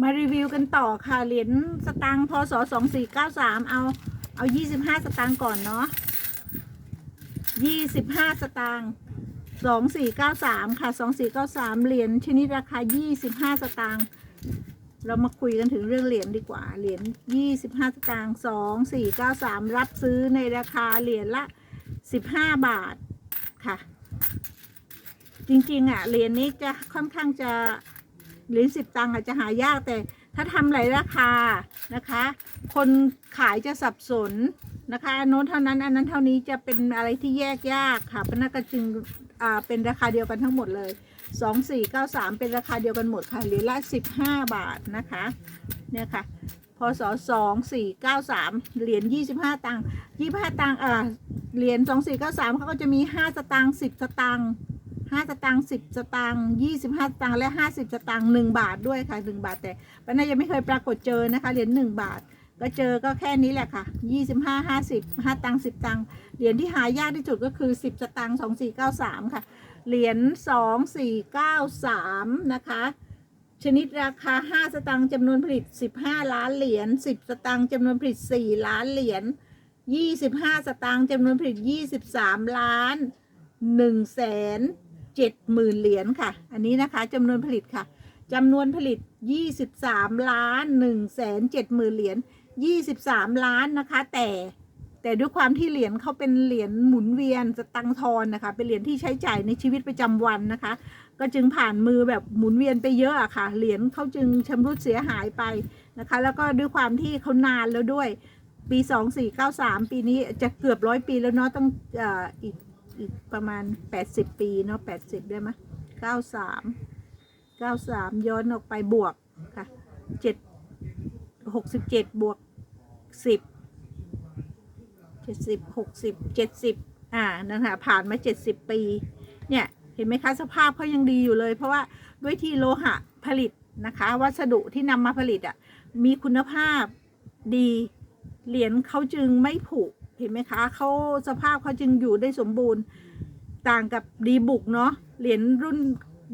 มารีวิวกันต่อค่ะ เหรียญสตางค์พศสองสี่เก้าสามเอา เอายี่สิบห้าสตางค์ก่อนเนาะยี่สิบห้าสตางค์สองสี่เก้าสามค่ะสองสี่เก้าสามเหรียญชนิดราคายี่สิบห้าสตางค์เรามาคุยกันถึงเรื่องเหรียญดีกว่า เหรียญยี่สิบห้าสตางค์สองสี่เก้าสามรับซื้อในราคาเหรียญละสิบห้าบาทค่ะ จริงๆอะเหรียญนี้จะค่อนข้างจะ เหรียญสิบตังค์อาจจะหายากแต่ถ้าทำหลายราคานะคะ คนขายจะสับสนนะคะอันโน้นเท่านั้นอันนั้นเท่านี้จะเป็นอะไรที่แยกยากค่ะเพราะนั่นก็จึงอ่าเป็นราคาเดียวกันทั้งหมดเลยสองสี่เก้าสามเป็นราคาเดียวกันหมดค่ะเหรียญละสิบห้าบาทนะคะเนี่ยค่ะพศสองสี่เก้าสามเหรียญยี่สิบห้าตังค์ยี่ห้าตังค์เอ่อเหรียญสองสี่เก้าสามเขาก็จะมีห้าสตางค์สิบสตางค์ ห้าสตางค์สิบสตางค์ยี่สิบห้าสตางค์และห้าสิบสตางค์หนึ่งบาทด้วยค่ะหนึ่งบาทแต่ป้านายังไม่เคยปรากฏเจอนะคะเหรียญหนึ่งบาท ก็เจอก็แค่นี้แหละค่ะยี่สิบห้าห้าสิบห้าตังค์สิบตังค์เหรียญที่หายากที่สุดก็คือสิบสตางค์สองสี่เก้าสามค่ะ เหรียญสองสี่เก้าสามนะคะชนิดราคาห้าสตางค์จำนวนผลิตสิบห้าล้านเหรียญสิบสตางค์จำนวนผลิตสี่ล้านเหรียญยี่สิบห้าสตางค์จำนวนผลิตยี่สิบสามล้านหนึ่งแสน เจ็ดหมื่นเหรียญค่ะ อันนี้นะคะจำนวนผลิตค่ะจำนวนผลิตยี่สิบสามล้านหนึ่งแสนเจ็ดหมื่นเหรียญยี่สิบสามล้านนะคะ แต่แต่ด้วยความที่เหรียญเขาเป็นเหรียญหมุนเวียนสตังทอนนะคะ เป็นเหรียญที่ใช้จ่ายในชีวิตประจำวันนะคะ ก็จึงผ่านมือแบบหมุนเวียนไปเยอะอะค่ะ เหรียญเขาจึงชำรุดเสียหายไปนะคะ แล้วก็ด้วยความที่เขานานแล้วด้วยปี 2493 ปีนี้จะเกือบร้อยปีแล้วเนาะต้องออีก อีกประมาณ 80 ปีเนาะ80 ได้ไหม93 93ย้อนออกไปบวกค่ะ7 67บวก10เจ็ดสิบหกสิบเจ็ดสิบอ่านั่นค่ะผ่านมาเจ็ดสิบปี เนี่ยเห็นไหมคะสภาพเขายังดีอยู่เลย เพราะว่าด้วยที่โลหะผลิตนะคะ วัสดุที่นำมาผลิตอะมีคุณภาพดีเหรียญเขาจึงไม่ผุ เห็นไหมคะเขาสภาพเขาจึงอยู่ได้สมบูรณ์ต่างกับดีบุกเนาะเหรียญรุ่น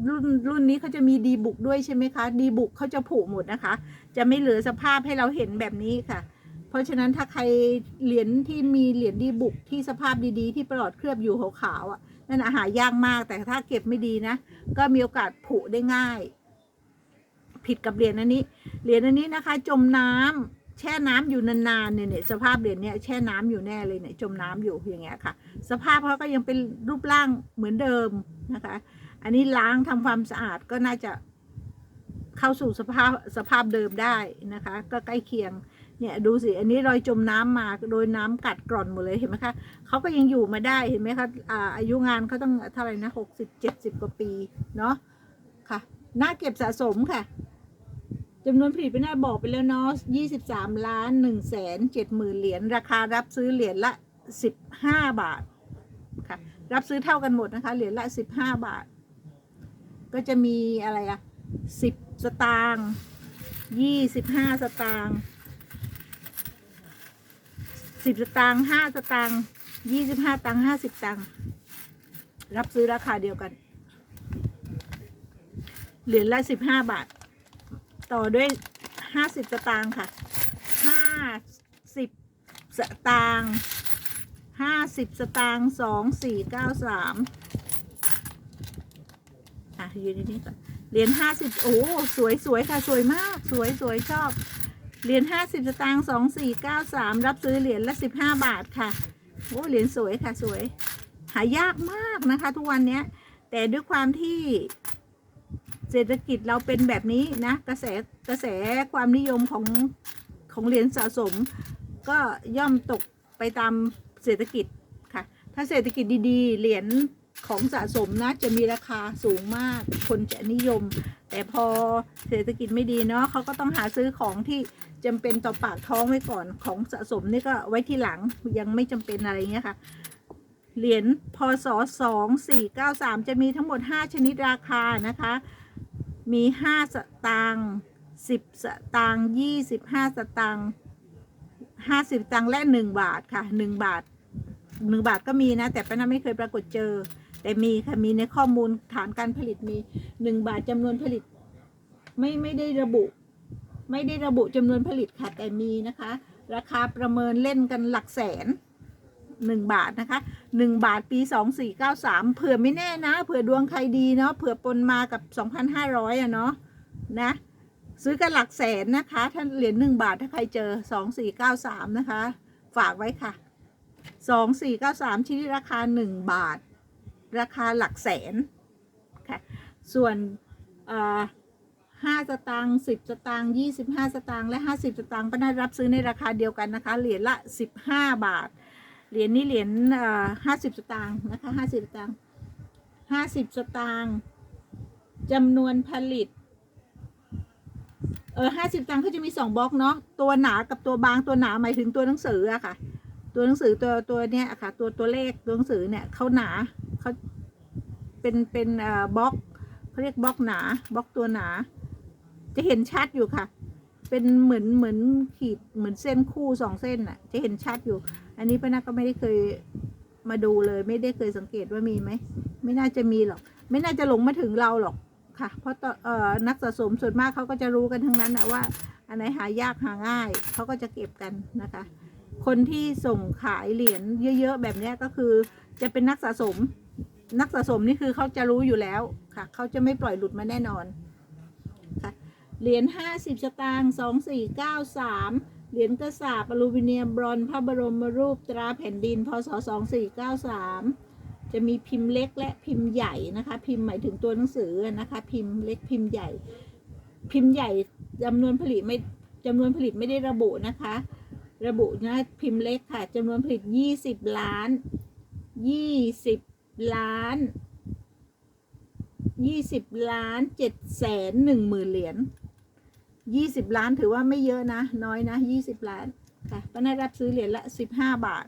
รุ่นรุ่นนี้เขาจะมีดีบุกด้วยใช่ไหมคะดีบุกเขาจะผุหมดนะคะ จะไม่เหลือสภาพให้เราเห็นแบบนี้ค่ะ เพราะฉะนั้นถ้าใครเหรียญที่มีเหรียญดีบุกที่สภาพดีๆ ที่ปลอดเคลือบอยู่ขาวๆอะนั่นอาหายากมากแต่ถ้าเก็บไม่ดีนะ ก็มีโอกาสผุได้ง่าย ผิดกับเหรียญอันนี้เหรียญอันนี้นะคะ จมน้ำ แช่น้ำอยู่นานๆเนี่ยเนี่ยสภาพเหรียญเนี่ยแช่น้ำอยู่แน่เลยเนี่ยจมน้ำอยู่อย่างเงี้ยค่ะ สภาพเขาก็ยังเป็นรูปร่างเหมือนเดิมนะคะ อันนี้ล้างทำความสะอาดก็น่าจะเข้าสู่สภาพสภาพเดิมได้นะคะ ก็ใกล้เคียงเนี่ยดูสิอันนี้รอยจมน้ำมาโดยน้ำกัดกร่อนหมดเลยเห็นไหมคะเขาก็ยังอยู่มาได้เห็นไหมคะอ่าอายุงานเขาต้องเท่าไหร่นะหกสิบเจ็ดสิบกว่าปีเนาะค่ะน่าเก็บสะสมค่ะ จำนวนผลิตไปหน้บอกไปแล้วเนาะยี่สิบสามล้านหนึ่งแสนเจ็ดหมื่นเหรียญ ราคารับซื้อเหรียญละสิบห้าบาท ค่ะ รับซื้อเท่ากันหมดนะคะ เหรียญละสิบห้าบาท ก็จะมีอะไรอะสิบสตางค์ยี่สิบห้าสตางค์สิบสตางค์ห้าสตางค์ยี่สิบห้าตังค์ห้าสิบตังค์ รับซื้อราคาเดียวกัน เหรียญละสิบห้าบาท ต่อด้วยห้าสิบสตางค์ค่ะห้าสิบสตางค์ห้าสิบสตางค์สองสี่เก้าสามอะยืนนี่ก่อนเหรียญห้าสิบโอ้สวยสวยค่ะสวยมาก สวยสวยชอบเหรียญห้าสิบสตางค์สองสี่เก้าสามรับซื้อเหรียญละสิบห้าบาทค่ะโอ้เหรียญสวยค่ะสวย หายากมากนะคะ ทุกวันเนี้ย แต่ด้วยความที่ เศรษฐกิจเราเป็นแบบนี้นะกระแสกระแสความนิยมของของเหรียญสะสม ก็ย่อมตกไปตามเศรษฐกิจค่ะถ้าเศรษฐกิจดีๆ เหรียญของสะสมนะจะมีราคาสูงมากคนจะนิยม แต่พอเศรษฐกิจไม่ดีเนาะเขาก็ต้องหาซื้อของที่จำเป็นต่อปากท้องไว้ก่อนของสะสมนี่ก็ไว้ที่หลังยังไม่จำเป็นอะไรเงี้ยค่ะเหรียญพศสองสี่เก้าสามจะมีทั้งหมดห้าชนิดราคานะคะ มีห้าสตางค์สิบสตางค์ยี่สิบห้าสตางค์ห้าสิบตังค์และหนึ่งบาทค่ะหนึ่งบาทหนึ่งบาทก็มีนะ แต่ป้านาไม่เคยปรากฏเจอ แต่มีค่ะ มีในข้อมูลฐานการผลิตมีหนึ่งบาทจำนวนผลิต ไม่ไม่ได้ระบุ ไม่ได้ระบุจำนวนผลิตค่ะ แต่มีนะคะ ราคาประเมินเล่นกันหลักแสน หนึ่งบาทนะคะหนึ่งบาทปีสองสี่เก้าสามเผื่อไม่แน่นะ เผื่อดวงใครดีเนาะเผื่อปนมากับสองพันห้าร้อยอะเนาะนะซื้อกันหลักแสนนะคะ ถ้าเหรียญหนึ่งบาทถ้าใครเจอสองสี่เก้าสามนะคะ ฝากไว้ค่ะสองสี่เก้าสามชิ้นราคาหนึ่งบาท ราคาหลักแสนค่ะส่วนห้าสตางค์สิบสตางค์ยี่สิบห้าสตางค์และห้าสิบสตางค์ก็ได้รับซื้อในราคาเดียวกันนะคะ เหรียญละสิบห้าบาท เหรียญนี้เหรียญห้าสิบสตางค์นะคะห้าสิบสตางค์ห้าสิบสตางค์จำนวนผลิต เออห้าสิบตังค์เขาจะมีสองบล็อกเนาะตัวหนากับตัวบางตัวหนาหมายถึงตัวหนังสืออะค่ะ ตัวหนังสือตัวตัวเนี้ยค่ะ ตัวตัวเลขตัวหนังสือเนี่ยเขาหนาเขาเป็นเป็นเอ่อบล็อกเขาเรียกบล็อกหนาบล็อกตัวหนา จะเห็นชัดอยู่ค่ะ เป็นเหมือนเหมือนขีดเหมือนเส้นคู่สองเส้นน่ะจะเห็นชัดอยู่ อันนี้ป้านาก็ไม่ได้เคยมาดูเลย ไม่ได้เคยสังเกตว่ามีไหม ไม่น่าจะมีหรอก ไม่น่าจะหลงมาถึงเราหรอกค่ะ เพราะตเอ่อนักสะสมส่วนมากเขาก็จะรู้กันทั้งนั้นนะว่า อันไหนหายากหาง่ายเขาก็จะเก็บกันนะคะ คนที่ส่งขายเหรียญเยอะๆแบบนี้ก็คือจะเป็นนักสะสม นักสะสมนี่คือเขาจะรู้อยู่แล้วค่ะเขาจะไม่ปล่อยหลุดมาแน่นอนค่ะเหรียญห้าสิบสตางค์สองสี่เก้าสาม เหรียญกระสาบอลูมิเนียมบรอนพระบรมรูปตราแผ่นดิน พศสองสี่เก้าสามจะมีพิมพ์เล็กและพิมพ์ใหญ่นะคะ พิมพ์หมายถึงตัวหนังสือนะคะ พิมพ์เล็กพิมพ์ใหญ่ พิมพ์ใหญ่จำนวนผลิตไม่จำนวนผลิตไม่ได้ระบุนะคะ ระบุนะพิมพ์เล็กค่ะจำนวนผลิตยี่สิบล้านยี่สิบล้านยี่สิบล้านเจ็ดแสนหนึ่งหมื่นเหรียญ ยี่สิบล้านถือว่าไม่เยอะนะ น้อยนะยี่สิบล้านค่ะป้านารับซื้อเหรียญละสิบห้าบาท